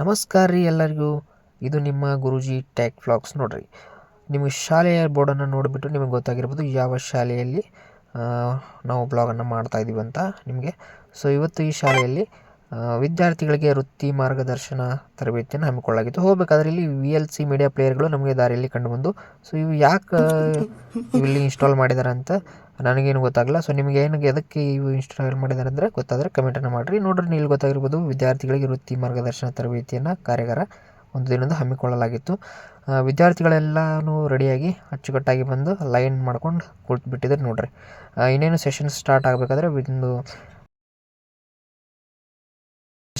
ನಮಸ್ಕಾರ ರೀ ಎಲ್ಲರಿಗೂ. ಇದು ನಿಮ್ಮ ಗುರೂಜಿ ಟ್ಯಾಕ್ ಫ್ಲಾಕ್ಸ್ ನೋಡ್ರಿ. ನಿಮಗೆ ಶಾಲೆಯ ಬೋರ್ಡನ್ನು ನೋಡಿಬಿಟ್ಟು ನಿಮಗೆ ಗೊತ್ತಾಗಿರ್ಬೋದು ಯಾವ ಶಾಲೆಯಲ್ಲಿ ನಾವು ಬ್ಲಾಗನ್ನು ಮಾಡ್ತಾ ಇದ್ದೀವಿ ಅಂತ ನಿಮಗೆ. ಸೊ ಇವತ್ತು ಈ ಶಾಲೆಯಲ್ಲಿ ವಿದ್ಯಾರ್ಥಿಗಳಿಗೆ ವೃತ್ತಿ ಮಾರ್ಗದರ್ಶನ ತರಬೇತಿಯನ್ನು ಹಮ್ಮಿಕೊಳ್ಳಲಾಗಿತ್ತು. ಹೋಗಬೇಕಾದ್ರೆ ಇಲ್ಲಿ ವಿ ಎಲ್ ಸಿ ಮೀಡಿಯಾ ಪ್ಲೇಯರ್ಗಳು ನಮಗೆ ದಾರಿಯಲ್ಲಿ ಕಂಡುಬಂದು ಸೊ ಇವು ಯಾಕೆ ಇಲ್ಲಿ ಇನ್ಸ್ಟಾಲ್ ಮಾಡಿದ್ದಾರೆ ಅಂತ ನನಗೇನು ಗೊತ್ತಾಗಲ್ಲ ಸೊ ನಿಮಗೆ ಏನು, ಎದಕ್ಕೆ ಇವು ಇನ್ಸ್ಟಾಲ್ ಮಾಡಿದ್ದಾರೆ ಅಂದರೆ ಗೊತ್ತಾದರೆ ಕಮೆಂಟನ್ನು ಮಾಡಿರಿ. ನೋಡ್ರಿ ಇಲ್ಲಿ ಗೊತ್ತಾಗಿರ್ಬೋದು ವಿದ್ಯಾರ್ಥಿಗಳಿಗೆ ವೃತ್ತಿ ಮಾರ್ಗದರ್ಶನ ತರಬೇತಿಯನ್ನು ಕಾರ್ಯಾಗಾರ ಒಂದು ದಿನದ ಹಮ್ಮಿಕೊಳ್ಳಲಾಗಿತ್ತು. ವಿದ್ಯಾರ್ಥಿಗಳೆಲ್ಲನೂ ರೆಡಿಯಾಗಿ ಅಚ್ಚುಕಟ್ಟಾಗಿ ಬಂದು ಲೈನ್ ಮಾಡ್ಕೊಂಡು ಕುಳಿತು ಬಿಟ್ಟಿದ್ದಾರೆ ನೋಡ್ರಿ. ಇನ್ನೇನು ಸೆಷನ್ ಸ್ಟಾರ್ಟ್ ಆಗಬೇಕಾದ್ರೆ ಒಂದು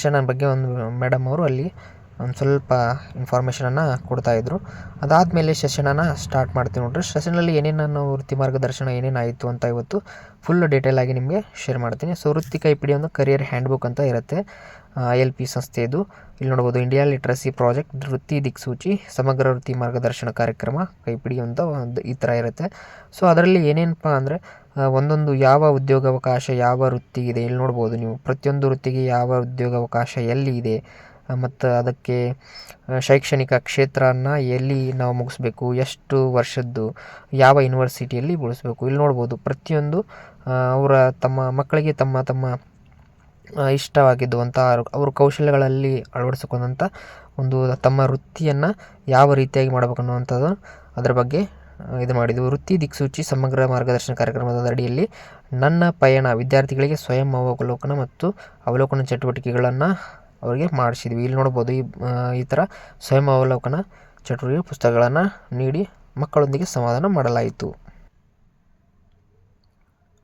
ಸೆಷನ್ ಬಗ್ಗೆ ಒಂದು ಮೇಡಮ್ ಅವರು ಅಲ್ಲಿ ಒಂದು ಸ್ವಲ್ಪ ಇನ್ಫಾರ್ಮೇಷನನ್ನು ಕೊಡ್ತಾಯಿದ್ರು ಅದಾದಮೇಲೆ ಸೆಷನನ್ನು ಸ್ಟಾರ್ಟ್ ಮಾಡ್ತೀವಿ ನೋಡ್ರಿ. ಸೆಷನಲ್ಲಿ ಏನೇನು ನಾವು ವೃತ್ತಿ ಮಾರ್ಗದರ್ಶನ ಏನೇನು ಆಯಿತು ಅಂತ ಇವತ್ತು ಫುಲ್ ಡೀಟೇಲ್ ಆಗಿ ನಿಮಗೆ ಶೇರ್ ಮಾಡ್ತೀನಿ. ಸೊ ವೃತ್ತಿ ಕೈಪಿಡಿ ಒಂದು ಕರಿಯರ್ ಹ್ಯಾಂಡ್ ಬುಕ್ ಅಂತ ಇರುತ್ತೆ. ಐ ಎಲ್ ಪಿ ಸಂಸ್ಥೆ ಇದು. ಇಲ್ಲಿ ನೋಡ್ಬೋದು ಇಂಡಿಯಾ ಲಿಟ್ರಸಿ ಪ್ರಾಜೆಕ್ಟ್ ವೃತ್ತಿ ದಿಕ್ಸೂಚಿ, ಸಮಗ್ರ ವೃತ್ತಿ ಮಾರ್ಗದರ್ಶನ ಕಾರ್ಯಕ್ರಮ ಕೈಪಿಡಿ ಅಂತ ಒಂದು ಈ ಥರ ಇರುತ್ತೆ. ಸೊ ಅದರಲ್ಲಿ ಏನೇನಪ್ಪ ಅಂದರೆ ಒಂದೊಂದು ಯಾವ ಉದ್ಯೋಗಾವಕಾಶ, ಯಾವ ವೃತ್ತಿ ಇದೆ ಇಲ್ಲಿ ನೋಡ್ಬೋದು ನೀವು? ಪ್ರತಿಯೊಂದು ವೃತ್ತಿಗೆ ಯಾವ ಉದ್ಯೋಗಾವಕಾಶ ಎಲ್ಲಿ ಇದೆ? ಮತ್ತು ಅದಕ್ಕೆ ಶೈಕ್ಷಣಿಕ ಕ್ಷೇತ್ರನ ಎಲ್ಲಿ ನಾವು ಮುಗಿಸ್ಬೇಕು? ಎಷ್ಟು ವರ್ಷದ್ದು? ಯಾವ ಯೂನಿವರ್ಸಿಟಿಯಲ್ಲಿ ಬಳಸಬೇಕು ಇಲ್ಲಿ ನೋಡ್ಬೋದು ಪ್ರತಿಯೊಂದು ಅವರ ತಮ್ಮ ಮಕ್ಕಳಿಗೆ ತಮ್ಮ ತಮ್ಮ ಇಷ್ಟವಾಗಿದ್ದು ಅಂತ ಅವ್ರ ಕೌಶಲ್ಯಗಳಲ್ಲಿ ಅಳವಡಿಸಿಕೊಂಡಂಥ ಒಂದು ತಮ್ಮ ವೃತ್ತಿಯನ್ನು ಯಾವ ರೀತಿಯಾಗಿ ಮಾಡಬೇಕು ಅನ್ನುವಂಥದ್ದು ಅದರ ಬಗ್ಗೆ ಇದು ಮಾಡಿದ್ದು. ವೃತ್ತಿ ದಿಕ್ಸೂಚಿ ಸಮಗ್ರ ಮಾರ್ಗದರ್ಶನ ಕಾರ್ಯಕ್ರಮದ ಅಡಿಯಲ್ಲಿ ನನ್ನ ಪಯಣ ವಿದ್ಯಾರ್ಥಿಗಳಿಗೆ ಸ್ವಯಂ ಅವಲೋಕನ ಮತ್ತು ಅವಲೋಕನ ಚಟುವಟಿಕೆಗಳನ್ನು ಅವರಿಗೆ ಮಾಡಿಸಿದ್ವಿ. ಇಲ್ಲಿ ನೋಡ್ಬೋದು ಈ ಈ ಥರ ಸ್ವಯಂ ಅವಲೋಕನ ಚಟುವಟಿಕೆ ಪುಸ್ತಕಗಳನ್ನು ನೀಡಿ ಮಕ್ಕಳೊಂದಿಗೆ ಸಮಾಧಾನ ಮಾಡಲಾಯಿತು.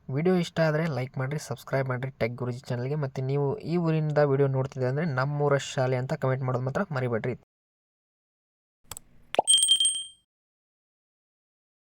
ವಿಡಿಯೋ ಇಷ್ಟ ಆದರೆ ಲೈಕ್ ಮಾಡಿರಿ, ಸಬ್ಸ್ಕ್ರೈಬ್ ಮಾಡಿರಿ, ಟೆಕ್ ಗುರುಜಿ ಚಾನಲ್ಗೆ ಮತ್ತು ನೀವು ಈ ಊರಿಂದ ವಿಡಿಯೋ ನೋಡ್ತಿದ್ದೆ ಅಂದರೆ ನಮ್ಮೂರ ಶಾಲೆ ಅಂತ ಕಮೆಂಟ್ ಮಾಡೋದು ಮಾತ್ರ ಮರಿಬೇಡ್ರಿ.